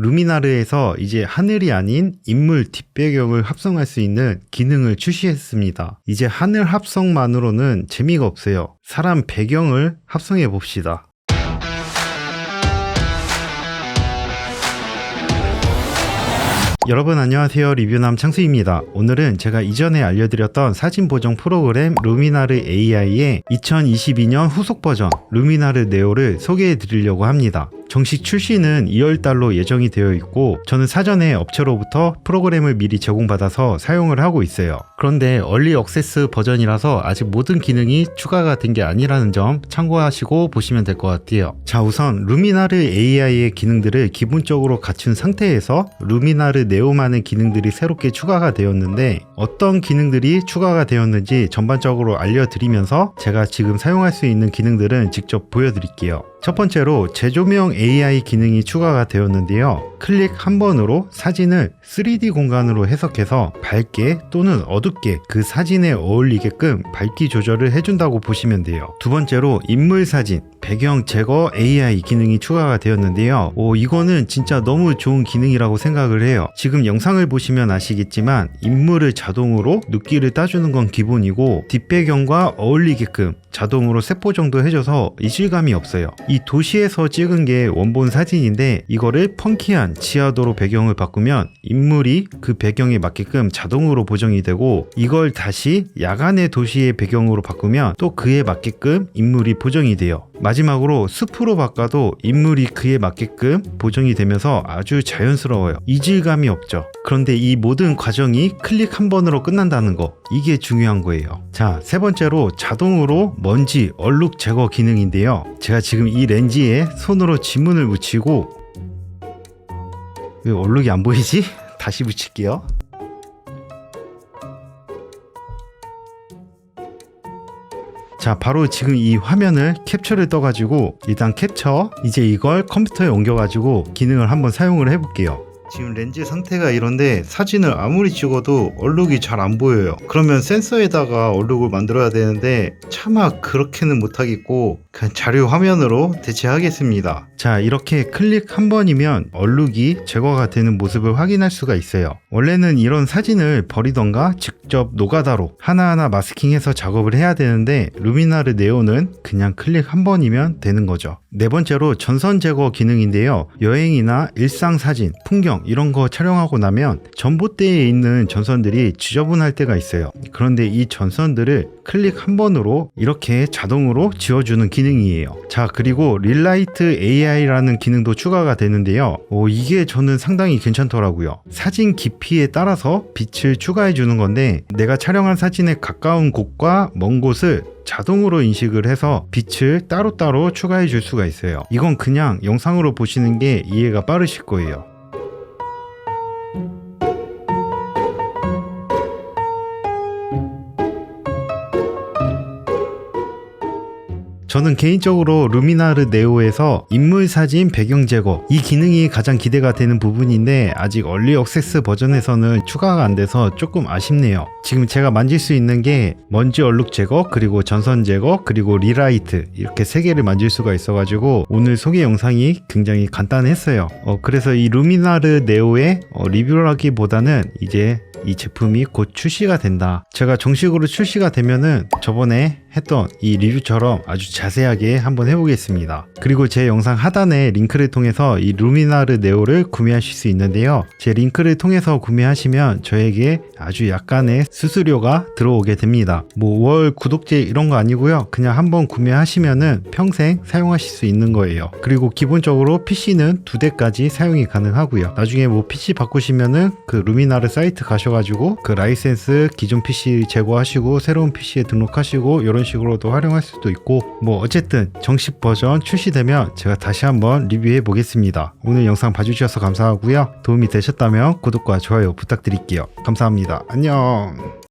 루미나르에서 이제 하늘이 아닌 인물 뒷배경을 합성할 수 있는 기능을 출시했습니다. 이제 하늘 합성만으로는 재미가 없어요. 사람 배경을 합성해 봅시다. 여러분 안녕하세요 리뷰남 창수입니다 오늘은 제가 이전에 알려드렸던 사진 보정 프로그램 루미나르 AI의 2022년 후속 버전 루미나르 네오를 소개해 드리려고 합니다 정식 출시는 2월 달로 예정이 되어 있고 저는 사전에 업체로부터 프로그램을 미리 제공받아서 사용을 하고 있어요 그런데 얼리 억세스 버전이라서 아직 모든 기능이 추가가 된 게 아니라는 점 참고하시고 보시면 될 것 같아요 자 우선 루미나르 AI의 기능들을 기본적으로 갖춘 상태에서 루미나르 네오만의 기능들이 새롭게 추가가 되었는데 어떤 기능들이 추가가 되었는지 전반적으로 알려드리면서 제가 지금 사용할 수 있는 기능들은 직접 보여드릴게요. 첫 번째로 재조명 AI 기능이 추가가 되었는데요. 클릭 한 번으로 사진을 3D 공간으로 해석해서 밝게 또는 어둡게 그 사진에 어울리게끔 밝기 조절을 해준다고 보시면 돼요. 두 번째로 인물 사진, 배경 제거 AI 기능이 추가가 되었는데요. 오, 이거는 진짜 너무 좋은 기능이라고 생각을 해요. 지금 영상을 보시면 아시겠지만 인물을 자동으로 눕기를 따주는 건 기본이고 뒷배경과 어울리게끔 자동으로 세포 정도 해줘서 이질감이 없어요. 이 도시에서 찍은 게 원본 사진인데 이거를 펑키한 지하도로 배경을 바꾸면 인물이 그 배경에 맞게끔 자동으로 보정이 되고 이걸 다시 야간의 도시의 배경으로 바꾸면 또 그에 맞게끔 인물이 보정이 돼요. 마지막 으로 숲으로 바꿔도 인물이 그에 맞게끔 보정이 되면서 아주 자연스러워요. 이질감이 없죠. 그런데 이 모든 과정이 클릭 한 번으로 끝난다는 거 이게 중요한 거예요. 자, 세 번째로 자동으로 먼지, 얼룩 제거 기능인데요. 제가 지금 이 렌즈에 손으로 지문을 묻히고 왜 얼룩이 안 보이지? 다시 붙일게요. 자, 바로 지금 이 화면을 캡처를 떠가지고 일단 캡처, 이제 이걸 컴퓨터에 옮겨가지고 기능을 한번 사용을 해볼게요. 지금 렌즈 상태가 이런데 사진을 아무리 찍어도 얼룩이 잘 안 보여요. 그러면 센서에다가 얼룩을 만들어야 되는데 차마 그렇게는 못하겠고 그냥 자료 화면으로 대체하겠습니다. 자 이렇게 클릭 한 번이면 얼룩이 제거가 되는 모습을 확인할 수가 있어요. 원래는 이런 사진을 버리던가 직접 노가다로 하나하나 마스킹해서 작업을 해야 되는데 루미나르 네오는 그냥 클릭 한 번이면 되는 거죠. 네 번째로 전선 제거 기능인데요. 여행이나 일상 사진, 풍경 이런 거 촬영하고 나면 전봇대에 있는 전선들이 지저분할 때가 있어요. 그런데 이 전선들을 클릭 한 번으로 이렇게 자동으로 지워주는 기능이에요. 자, 그리고 릴라이트 AI라는 기능도 추가가 되는데요. 오, 이게 저는 상당히 괜찮더라고요. 사진 깊이에 따라서 빛을 추가해 주는 건데 내가 촬영한 사진에 가까운 곳과 먼 곳을 자동으로 인식을 해서 빛을 따로따로 추가해 줄 수가 있어요. 이건 그냥 영상으로 보시는 게 이해가 빠르실 거예요. 저는 개인적으로 루미나르 네오에서 인물 사진 배경 제거 이 기능이 가장 기대가 되는 부분인데 아직 얼리 억세스 버전에서는 추가가 안 돼서 조금 아쉽네요. 지금 제가 만질 수 있는 게 먼지 얼룩 제거 그리고 전선 제거 그리고 리라이트 이렇게 세 개를 만질 수가 있어가지고 오늘 소개 영상이 굉장히 간단했어요. 어, 그래서 이 루미나르 네오의 어, 리뷰라기보다는 이제 이 제품이 곧 출시가 된다. 제가 정식으로 출시가 되면은 저번에 했던 이 리뷰처럼 아주 자세하게 한번 해보겠습니다. 그리고 제 영상 하단에 링크를 통해서 이 루미나르 네오를 구매하실 수 있는데요. 제 링크를 통해서 구매하시면 저에게 아주 약간의 수수료가 들어오게 됩니다. 뭐 월 구독제 이런 거 아니고요. 그냥 한번 구매하시면은 평생 사용하실 수 있는 거예요. 그리고 기본적으로 PC는 두 대까지 사용이 가능하고요. 나중에 뭐 PC 바꾸시면은 그 루미나르 사이트 가셔가지고 그 라이센스 기존 PC 제거하시고 새로운 PC에 등록하시고 이런 식으로도 활용할 수도 있고 뭐 어쨌든 정식 버전 출시되면 제가 다시 한번 리뷰해 보겠습니다. 오늘 영상 봐주셔서 감사하고요. 도움이 되셨다면 구독과 좋아요 부탁드릴게요. 감사합니다. 안녕.